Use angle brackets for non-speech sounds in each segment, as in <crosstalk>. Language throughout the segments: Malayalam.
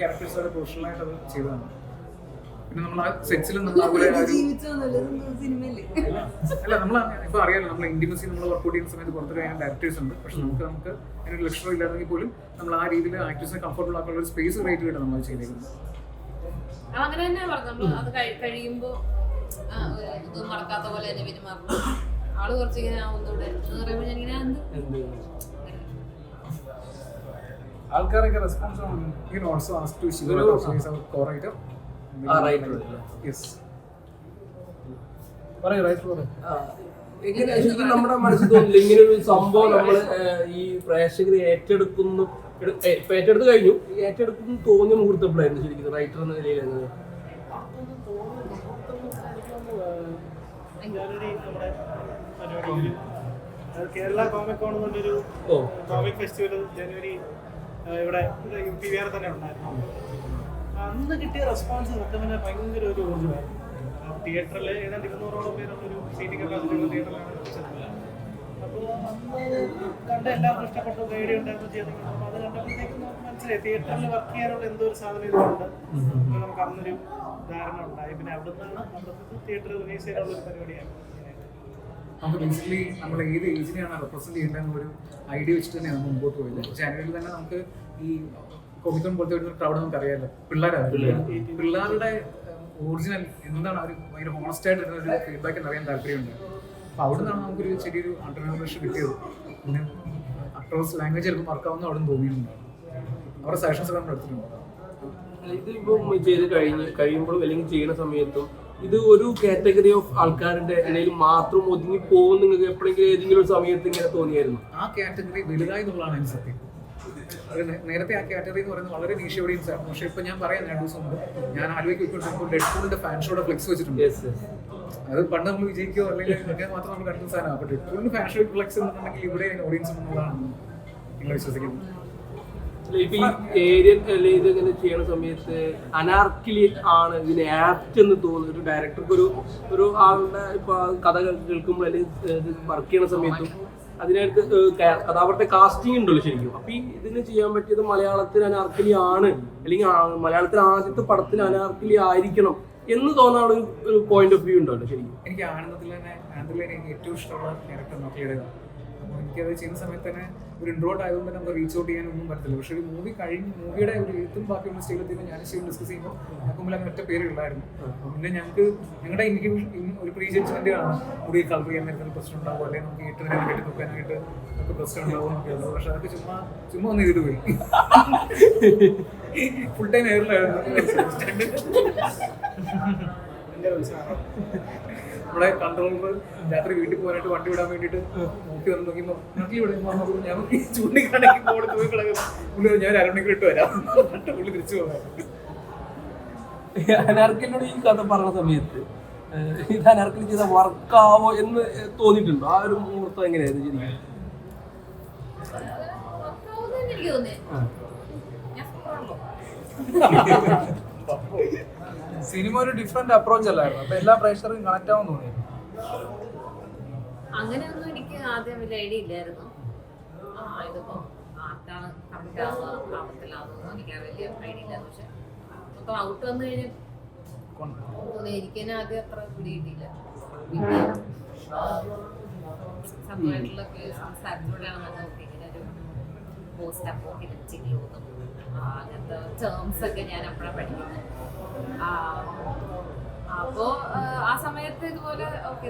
ക്യാരക്ടേഴ്സ് പ്രൊഫഷണലായിട്ട് അത് ചെയ്തതാണ്. പിന്നെ നമ്മൾ ആ സെറ്റ്സിൽ നമ്മൾ അതുപോലെ അല്ല നമ്മൾ ഇപ്പൊ അറിയാലോ നമ്മൾ ഇന്റിമസി നമ്മൾ വർക്ക്ഔട്ട് ചെയ്യുന്ന സമയത്ത് പുറത്തു കഴിയാൻ ഡയറക്ടേഴ്സ് ഉണ്ട്. പക്ഷെ നമുക്ക് നമുക്ക് അതിനൊരു ലക്ഷണം ഇല്ലാതെങ്കിൽ പോലും നമ്മൾ ആ രീതിയിൽ ആക്ടേഴ്സിനെ കംഫർട്ടബിൾ ആക്കാനുള്ള ഒരു സ്പേസ് ക്രിയേറ്റ് ചെയ്തിട്ട് നമ്മൾ ചെയ്തേക്കുന്നത്. അങ്ങനെ തന്നെ പറഞ്ഞു നമ്മൾ അത് കഴിയുമ്പോൾ കഴിയുമ്പോ ഒരു ഇത് മറക്കാത്ത പോലെ തന്നെ പെരുമാറുന്നു ആൾ കുറച്ചിങ്ങനെ ഒന്നുകൂടെ എന്ന് പറയുമ്പോ ഞാൻ ഇങ്ങനെ എന്ത്? ആൾക്കാരൊക്കെ റെസ്പോൺസ് ആണ്. You can also ask to Shiva ഒരു- Dawson, he's ആ, writer. Yes. പറയൂ റൈറ്റ് പറയൂ ആ, എങ്ങനെ ശരിക്കും നമ്മുടെ മനസ്സിൽ തോന്നില്ല ഇങ്ങനെ ഒരു സംഭവം നമ്മൾ ഈ പ്രേക്ഷകർ ഏറ്റെടുക്കുന്നു. ഇപ്പൊ ഏറ്റെടുത്ത് കഴിഞ്ഞു. ഏറ്റെടുക്കുന്നു തോന്നിയ മുഹൂർത്തപ്പോഴായിരുന്നു ശരിക്കും റൈറ്റർ എന്ന നിലയിൽ അത് കേരള കോമിക് കോൺ കൊണ്ടൊരു കോമിക് ഫെസ്റ്റിവൽ ജനുവരി ഇവിടെ പി വിആർ തന്നെ ഉണ്ടായിരുന്നു. അന്ന് കിട്ടിയ റെസ്പോൺസ് സത്യം തന്നെ ഭയങ്കര ഒരു ഊർജമായിരുന്നു. തിയേറ്ററിൽ ഏതാണ്ട് ഇരുന്നൂറോളം പേരുള്ള ഒരു സീറ്റിംഗ് കപ്പാസിറ്റിയുള്ള തിയേറ്ററിലാണ് വെച്ചിട്ടുള്ളത് അപ്പോൾ അന്ന് കണ്ട എല്ലാവർക്കും ഇഷ്ടപ്പെട്ടു ഗൈഡ് ഉണ്ടായിരുന്നു ചെയ്തെങ്കിൽ അപ്പോൾ അത് കണ്ടപ്പോഴത്തേക്കും നമുക്ക് മനസ്സിലായി. തിയേറ്ററിൽ വർക്ക് ചെയ്യാനുള്ള എന്തോ ഒരു സാധനം അപ്പോൾ നമുക്ക് അന്നൊരു ധാരണ ഉണ്ടായി. പിന്നെ അവിടുന്നാണ് അവിടുത്തെ തിയേറ്റർ റിലീസ് ചെയ്യാനുള്ള ഒരു പരിപാടിയാണ് നമുക്ക് ബേസിക്കലി നമ്മൾ ഏത് ഏജിനെയാണ് റെപ്രസെന്റ് ചെയ്യേണ്ടതെന്ന് ഒരു ഐഡിയ വെച്ചിട്ട് തന്നെയാണ് മുമ്പോട്ട് പോയത്. ജാനുവരിയിൽ തന്നെ നമുക്ക് ഈ കോമിക്കോൺ പോലത്തെ ഒരു ക്രൗഡ് നമുക്ക് അറിയാമല്ലോ പിള്ളേരാണ്. പിള്ളേരുടെ ഒറിജിനൽ എന്താണ് അവർ ഭയങ്കര ഹോണസ്റ്റ് ആയിട്ട് ഒരു ഫീഡ്ബാക്ക് അറിയാൻ താല്പര്യമുണ്ട്. അപ്പൊ അവിടെ നിന്നാണ് നമുക്കൊരു ചെറിയൊരു അണ്ടർപ്രണർഷിപ്പ് കിട്ടിയത്. പിന്നെ അക്രോസ് ലാംഗ്വേജ് ചിലപ്പോൾ മറക്കാവുന്ന അവിടെ നിന്ന് തോന്നിയിട്ടുണ്ടാവും അവരുടെ സജഷൻസ് ഒക്കെ നമ്മൾ എടുത്തിട്ടുണ്ട്. ഇത് ഇപ്പം ചെയ്ത് കഴിഞ്ഞ് കഴിയുമ്പോഴും അല്ലെങ്കിൽ ചെയ്യുന്ന സമയത്തും ഇത് ഒരു കാറ്റഗറി ഓഫ് ആൾക്കാരുടെ ഇടയിൽ മാത്രം ഒതുങ്ങി പോകും നിങ്ങൾക്ക് എപ്പോഴെങ്കിലും ഏതെങ്കിലും ഒരു സമയത്ത് ഇങ്ങനെ തോന്നിയായിരുന്നു? ആ കാറ്റഗറി വലുതായി എന്നുള്ളതാണ് എനിക്ക് സത്യം. നേരത്തെ ആ കാറ്റഗറി എന്ന് പറയുന്നത് വളരെ നീഷ ഓഡിയൻസ് ആയിരുന്നു പക്ഷേ ഇപ്പൊ ഞാൻ പറയാം രണ്ട് ദിവസം മുമ്പ്. ഞാൻ ആലുവയ്ക്ക് ഡെഡ് പൂളിന്റെ ഫാൻ ഷോയുടെ ഫ്ലെക്സ് വെച്ചിട്ടുണ്ട് അത് പണ്ട് നമ്മൾ വിജയിക്കോ അല്ലെങ്കിൽ അങ്ങനെ മാത്രം നമ്മൾ കണ്ടു സാധനം അപ്പൊ ഡെഡ് പൂളിന്റെ ഫാൻ ഷോ ഫ്ലെക്സ് എന്നുണ്ടെങ്കിൽ ഇവിടെ ഓഡിയൻസ് എന്നുള്ളതാണ് നിങ്ങൾ വിശ്വസിക്കുന്നത്. ഇപ്പൊ ഈ ഏരിയൻ അല്ലെ ഇത് ഇങ്ങനെ ചെയ്യണ സമയത്ത് അനാർക്കിലി ആണ് ഇതിന് ആപ്റ്റ് എന്ന് തോന്നുന്നു ഒരു ഡയറക്ടർക്ക് ഒരു ഒരു ആളുടെ ഇപ്പൊ കഥ കേൾക്കുമ്പോൾ അല്ലെങ്കിൽ വർക്ക് ചെയ്യണ സമയത്തും ഏഹ് കഥാപാത്രത്തെ കാസ്റ്റിംഗ് ഉണ്ടല്ലോ ശരിക്കും. അപ്പൊ ഈ ഇതിന് ചെയ്യാൻ പറ്റിയത് മലയാളത്തിൽ അനാർക്കലി ആണ് അല്ലെങ്കിൽ മലയാളത്തിൽ ആദ്യത്തെ പടത്തിൽ അനാർക്കലി ആയിരിക്കണം എന്ന് തോന്നാനുള്ള ഒരു- പോയിന്റ് ഓഫ് വ്യൂ ഉണ്ടല്ലോ ശരിക്കും. എനിക്ക് ആനന്ദത്തിൽ തന്നെ ആനന്ദത്തിൽ എനിക്ക് ഏറ്റവും ഇഷ്ടമുള്ള ക്യാരക്ടർ അപ്പോൾ എനിക്കത് ചെയ്യുന്ന സമയത്ത് തന്നെ ഒരു ഇൻട്രോട്ട് ആയതുകൊണ്ട് നമുക്ക് റീച്ച് ഔട്ട് ചെയ്യാനൊന്നും പറ്റത്തില്ല. പക്ഷേ ഒരു മൂവി കഴിഞ്ഞ് മൂവിയുടെ ഒരു എഴുത്തും ബാക്കിയുള്ള സ്റ്റേജിലെത്തി ഞാൻ ശരി ഡിസ്കസ് ചെയ്യുമ്പോൾ ഞങ്ങൾക്ക് മുമ്പിൽ അങ്ങനെ ഒറ്റ പേര് ഉള്ളായിരുന്നു. അപ്പോൾ പിന്നെ ഞങ്ങൾക്ക് ഞങ്ങളുടെ എനിക്ക് ഒരു പ്രീ ജഡ്ജ്മെന്റ് കാണാം മുടി കളർ ചെയ്യാൻ നേരത്തെ പ്രശ്നം ഉണ്ടാവും അല്ലെങ്കിൽ നമുക്ക് ഇട്ട് കെട്ടി നോക്കാനായിട്ട് ഒക്കെ പ്രശ്നം ഉണ്ടാവും പക്ഷെ അതൊക്കെ ചുമ്മാ ചുമ്മാ ഒന്ന് ചെയ്തു പോയി. ഫുൾ ടൈം എയറിലായിരുന്നു നമ്മുടെ കൺട്രോളർ രാത്രി വീട്ടിൽ പോകാനായിട്ട് വണ്ടി വിടാൻ വേണ്ടിയിട്ട് നോക്കി വന്ന് നോക്കിയപ്പോൾ നാട്ടിൽ ഇവിടെ ഞാൻ ചൂണ്ടിക്കാണെങ്കിൽ പോയി പോയി കിടക്കുന്നു. പുള്ളി ഞാൻ അരമണിക്ക് അരമണിക്കൂർ ഇട്ട് വരാം. പുള്ളി തിരിച്ചു പോകാം അനാർക്കലിനോട് ഈ കഥ പറഞ്ഞ സമയത്ത് ഇത് അനാർക്കലി ചെയ്ത വർക്കാവോ എന്ന് തോന്നിയിട്ടുണ്ടോ? ആ ഒരു മുഹൂർത്തം എങ്ങനെയായിരുന്നു ശരിക്കും? വർക്കാവുമെന്ന് എനിക്ക് <laughs> സിനിമ ഒരു ഡിഫറെന്റ് അപ്രോച്ച് അല്ലായിരുന്നു. അപ്പൊ എല്ലാ പ്രേക്ഷകർക്കും കണക്ട് ആവാൻ തോന്നി അങ്ങനെയൊന്നും എനിക്ക് ആദ്യം വലിയ ഐഡിയ ഇല്ലായിരുന്നു. ഇതിപ്പോ ആർക്കാണ് കറക്റ്റ് ആവുക ആവത്തില്ലാവുക എനിക്ക് വലിയ ഐഡിയ ഇല്ലായിരുന്നു. പക്ഷെ മൊത്തം ഔട്ട് വന്നു കഴിഞ്ഞ് എനിക്ക് തന്നെ ആദ്യം അത്ര പിടി കിട്ടിയില്ല പിന്നെ സംഭവമായിട്ടുള്ള സംസാരത്തിലൂടെയാണ് നമ്മൾ നോക്കി ഇങ്ങനെ ഒരു പോസ്റ്റ് അപ്പോ ലോകം. ആ, അങ്ങനത്തെ ടേംസ് ഒക്കെ ഞാൻ അപ്പോഴാണ് പഠിക്കുന്നത് അപ്പോ ആ, സമയത്ത് ഇതുപോലെ ഓക്കെ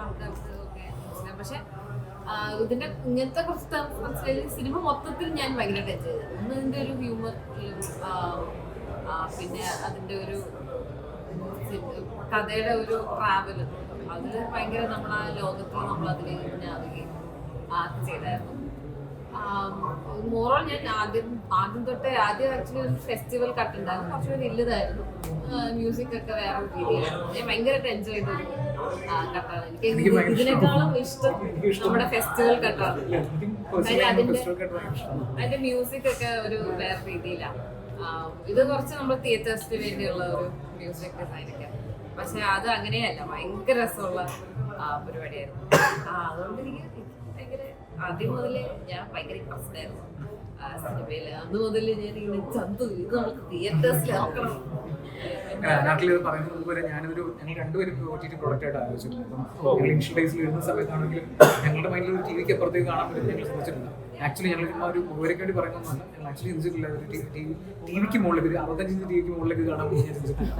ആൾക്കാർക്ക് ഓക്കെ പക്ഷെ ഇതിന്റെ ഇങ്ങനത്തെ കുറച്ച് ടേംസ് മനസ്സിലായി. സിനിമ മൊത്തത്തിൽ ഞാൻ ഭയങ്കരമായിട്ട് ടച്ച് ചെയ്തു ഒന്ന് ഇതിന്റെ ഒരു ഹ്യൂമർ പിന്നെ അതിന്റെ ഒരു കഥയുടെ ഒരു ട്രാവൽ അത് ഭയങ്കര നമ്മൾ ആ ലോകത്തിൽ നമ്മൾ അതിലേക്ക് നാവിഗേറ്റ് ചെയ്തായിരുന്നു. മോറോൾ ഞാൻ ആദ്യം ആദ്യം തൊട്ട് ആദ്യം ആക്ച്വലി ഒരു ഫെസ്റ്റിവൽ കട്ടുണ്ടായിരുന്നു കുറച്ചുകൂടി വലുതായിരുന്നു. മ്യൂസിക് ഒക്കെ വേറെ രീതിയിലായിരുന്നു. ഞാൻ ഭയങ്കരമായിട്ട് എൻജോയ് ചെയ്തു കട്ടാണ് എനിക്ക് ഇതിനേക്കാളും ഇഷ്ടം. നമ്മുടെ ഫെസ്റ്റിവൽ കട്ടാണ് എനിക്കും അതിന്റെ- അതിന്റെ- മ്യൂസിക് ഒക്കെ ഒരു വേറെ രീതിയിലാണ് ഇത് കുറച്ച് നമ്മൾ തിയേറ്റേഴ്സിന് വേണ്ടിയുള്ള ഒരു മ്യൂസിക് ഡിസൈൻ ഒക്കെ. പക്ഷെ അത് അങ്ങനെയല്ല. ഭയങ്കര രസമുള്ള പരിപാടിയായിരുന്നു. അതുകൊണ്ട് എനിക്ക് ആദ്യം മുതലേ ഞാൻ ഭയങ്കര ഇൻട്രസ്റ്റായിരുന്നു ആ സിനിമയിൽ അന്ന് മുതൽ ഞാൻ ഇങ്ങനെ ചന്തു ഇത് നമുക്ക് തിയേറ്റേഴ്സിലാക്കണം നാട്ടിലിത് പറയുന്നത് പോലെ ഞാനൊരു ഞങ്ങൾ രണ്ടുപേരും ഒ ടി ടി പ്രോഡക്റ്റ് ആയിട്ട് ആലോചിച്ചിട്ടുണ്ട്. അപ്പം ഞങ്ങൾ ഇൻഷ്യൽ ഡേയ്സിൽ സമയത്താണെങ്കിലും ഞങ്ങളുടെ മൈൻഡിൽ ഒരു ടി വിക്ക് അപ്പുറത്തേക്ക് കാണാൻ പറ്റും ഞങ്ങൾ ശ്രമിച്ചിട്ടില്ല ആക്ച്വലി ഞങ്ങൾ ചുമ്മാ ഒരു മുഖവരയ്ക്ക് വേണ്ടി പറയുന്നതാണ് ഞങ്ങൾ ആക്ച്വലി ചിന്തിച്ചിട്ടില്ല ഒരു ടി വി ടി വിക്ക് മുകളിൽ ഒരു അറുപത്തഞ്ച് ഇഞ്ച് ടി വിക്ക് മുകളിലേക്ക് കാണാൻ ഞാൻ ചിന്തിച്ചിട്ടില്ല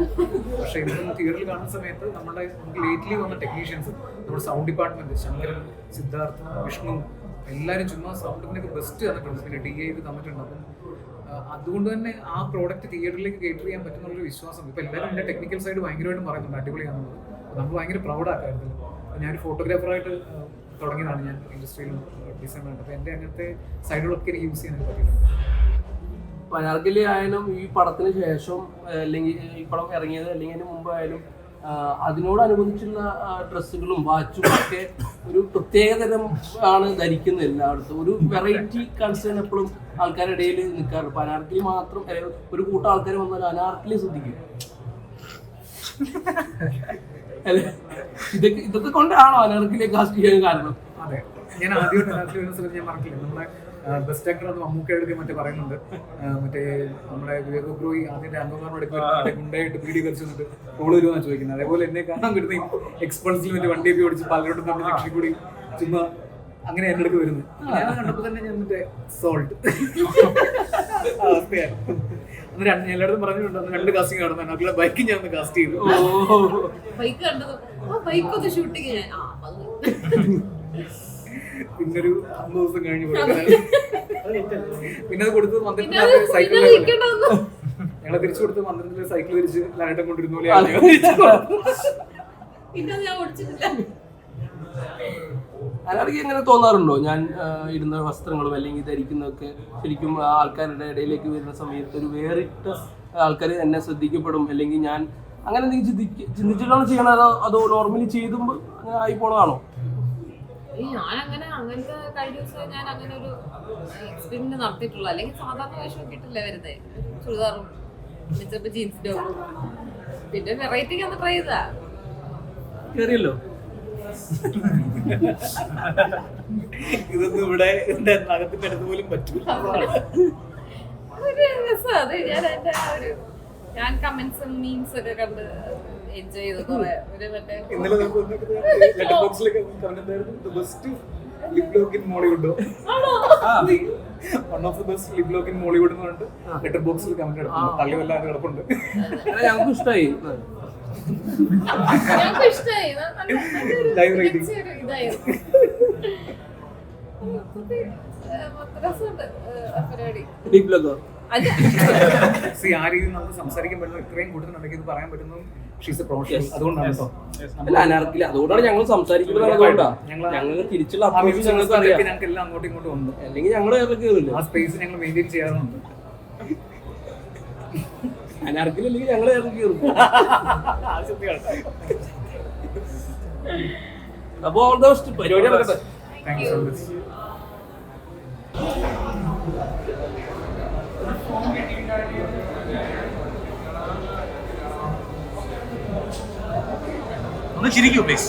പക്ഷേ ഇപ്പം തിയേറ്ററിൽ കാണുന്ന സമയത്ത് നമ്മുടെ നമുക്ക് ലേറ്റ്ലി വന്ന ടെക്നീഷ്യൻസ് നമ്മുടെ സൗണ്ട് ഡിപ്പാർട്ട്മെന്റ് ശങ്കരൻ സിദ്ധാർത്ഥ് വിഷ്ണു എല്ലാവരും ചുമ്മാ സൗണ്ടിനൊക്കെ ബെസ്റ്റ് തന്നിട്ടുണ്ട് പിന്നെ ഡി ഐ തന്നിട്ടുണ്ട്. അപ്പം അതുകൊണ്ട് തന്നെ ആ പ്രോഡക്റ്റ് തിയേറ്ററിലേക്ക് കേറ്റർ ചെയ്യാൻ പറ്റുന്നുള്ളൊരു വിശ്വാസം ഇപ്പം എല്ലാവരും എന്റെ ടെക്നിക്കൽ സൈഡ് ഭയങ്കരമായിട്ടും പറയുന്നുണ്ട്. അടിപൊളിയാണെന്നുള്ളത് നമ്മൾ ഭയങ്കര പ്രൗഡ് അപ്പം ഞാനൊരു ഫോട്ടോഗ്രാഫറായിട്ട് തുടങ്ങിയതാണ് ഞാൻ ഇൻഡസ്ട്രിയിലും ഡിസൈനായിട്ട് അപ്പോൾ എന്റെ അങ്ങനത്തെ സൈഡുകളൊക്കെ എനിക്ക് യൂസ് ചെയ്യാൻ പറ്റിയിട്ടുണ്ട്. പനാർക്കലി ആയാലും ഈ പടത്തിന് ശേഷം അല്ലെങ്കിൽ ഈ പടം ഇറങ്ങിയത് അല്ലെങ്കിൽ അതിന് മുമ്പ് ആയാലും ആഹ്, അതിനോടനുബന്ധിച്ചുള്ള ഡ്രസ്സുകളും വാച്ചും ഒക്കെ ഒരു പ്രത്യേകതരം ആണ് ധരിക്കുന്നത് എല്ലായിടത്തും. ഒരു വെറൈറ്റി കൺസേൺ എപ്പോഴും ആൾക്കാരുടെ ഇടയിൽ നിൽക്കാറുണ്ട്. അനാർക്കിലി മാത്രം ഒരു കൂട്ടം ആൾക്കാർ വന്നാൽ അനാർക്കലി ശ്രദ്ധിക്കും. അല്ലെ ഇതൊക്കെ ഇതൊക്കെ കൊണ്ടാണോ അനാർക്കലി കാസ്റ്റ് ചെയ്യാൻ കാരണം? അതെ. ഞാൻ ആദ്യമായിട്ട് ഞാൻ മറക്കില്ല. നമ്മുടെ ബെസ്റ്റ് ആക്ടർ അത് മമ്മൂക്കയുടെ മറ്റേ പറയുന്നുണ്ട്. മറ്റേ നമ്മുടെ വിവേക് ബ്രോയി ആദ്യത്തെ അംഗന്മാരോട് ഗുണ്ടായിട്ട് ഗുണ്ടയായിട്ട് പീഡി കളിച്ചിട്ട് റോൾ വരുമെന്നാണ് ചോദിക്കുന്നത്. അതേപോലെ എന്നെ കാണാൻ കിട്ടുന്ന എക്സ്പൾസിൽ മറ്റേ വണ്ടിയൊക്കെ ഓടിച്ച് പലരോടും നമ്മുടെ ലക്ഷ്യം കൂടി ചുമ്മാ അങ്ങനെ എന്റെ അടുത്ത് വരുന്നു. കണ്ടപ്പോൾ തന്നെ ഞാൻ മറ്റേ സോൾട്ട് എല്ലായിടത്തും പറഞ്ഞിട്ടുണ്ട്. രണ്ട് കാസ്റ്റിംഗ് നടന്നു അതിലെ ബൈക്ക് ഞാൻ കാസ്റ്റ് ചെയ്തു. ബൈക്ക് ബൈക്ക് ഷൂട്ടിങ് ഞാൻ ഒരു അമ്പത് ദിവസം കഴിഞ്ഞ് പിന്നെ അത് കൊടുത്തത് പിന്നെ അത് മന്ത്രിന്റെ പിന്നെ വന്നു ഞങ്ങളെ തിരിച്ചു കൊടുത്ത് മന്ത്രിന്റെ സൈക്കിൾ തിരിച്ച് ലാലട്ടം കൊണ്ടിരുന്ന പോലെ. പിന്നെ അനാർക്ക് എങ്ങനെ തോന്നാറുണ്ടോ? ഞാൻ ഇരുന്ന ഇടുന്ന വസ്ത്രങ്ങളും അല്ലെങ്കിൽ ധരിക്കുന്നതൊക്കെ ശരിക്കും ആ ആൾക്കാരുടെ ഇടയിലേക്ക് വരുന്ന സമയത്ത് ഒരു വേറിട്ട ആൾക്കാർ എന്നെ ശ്രദ്ധിക്കപ്പെടും അല്ലെങ്കിൽ ഞാൻ അങ്ങനെ എന്തെങ്കിലും ചിന്തിച്ചിട്ടാണോ ചെയ്യണത്? അതോ നോർമലി ചെയ്തുമ്പോൾ അങ്ങനെ ആയി പോണതാണോ? ഞാൻ അങ്ങനെ അങ്ങനത്തെ കഴിഞ്ഞ ദിവസം ഞാൻ അങ്ങനെ ഒരു എക്സ്പീരിയൻസ് നടത്തിയിട്ടുള്ളൂ. അല്ലെങ്കിൽ സാധാരണ വേഷം കിട്ടില്ല വരുന്നത് ചുരിദാറും ചിലപ്പോൾ ജീൻസ് ടോപ്പും പിന്നെ വെറൈറ്റിക്ക് ഒന്ന് ട്രൈ ചെയ്താ. കേറിയല്ലോ? ഇതൊന്നും ഇവിടെ പോലും പറ്റൂല. ഒരു രസം. അത് ഞാൻ എന്റെ ഒരു ഞാൻ കമന്റ്സും മീംസ് ഒക്കെ കണ്ട് എൻജോയ് ചെയ്തു കുറെ. ഒരു മറ്റേ ഇന്നലെ letter ബോക്സിലൊക്കെ comment best lip lock in Mollywood one of the best lip lock in Mollywood എന്ന് പറഞ്ഞിട്ട് ലെറ്റർ ബോക്സിൽ കമന്റ് തള്ളി വല്ലാതെ കിടപ്പുണ്ട്. അല്ല, ഞങ്ങൾക്ക് ഇഷ്ടമായി ഞങ്ങൾക്ക് ഇഷ്ടമായി ലൈവ് ആ പരിപാടി. ഡീപ്പിലൊക്കെ അല്ല. സി ആ രീതിയിൽ നമുക്ക് സംസാരിക്കാൻ പറ്റുന്നു ഇത്രയും കൂടുതൽ ഇത് പറയാൻ പറ്റുന്നു ഷീസ് പ്രൊഫഷണൽ അതുകൊണ്ടാണ് അല്ല അനാർക്കില്ല അതുകൊണ്ടാണ് ഞങ്ങൾ സംസാരിക്കുന്നത് അതുകൊണ്ടാണ് ഞങ്ങൾ തിരിച്ചുള്ള അപ്രോച്ച് ഞങ്ങൾക്ക് അറിയാം. ഞങ്ങൾക്ക് എല്ലാം അങ്ങോട്ടും ഇങ്ങോട്ടും ഉണ്ട്. അല്ലെങ്കിൽ ഞങ്ങൾ കയറില്ല ആ സ്പേസ് ഞങ്ങൾ മെയിന്റെയിൻ ചെയ്യാറുണ്ട്. അനാർക്കിൽ അല്ലെങ്കിൽ ഞങ്ങൾ കയറും അപ്പൊ ഓൾ ദ ബെസ്റ്റ് പരിപാടി നടക്കട്ടെ. താങ്ക് യു സോ മച്ച് ഒന്ന് ചിരിക്കൂ പ്ലീസ്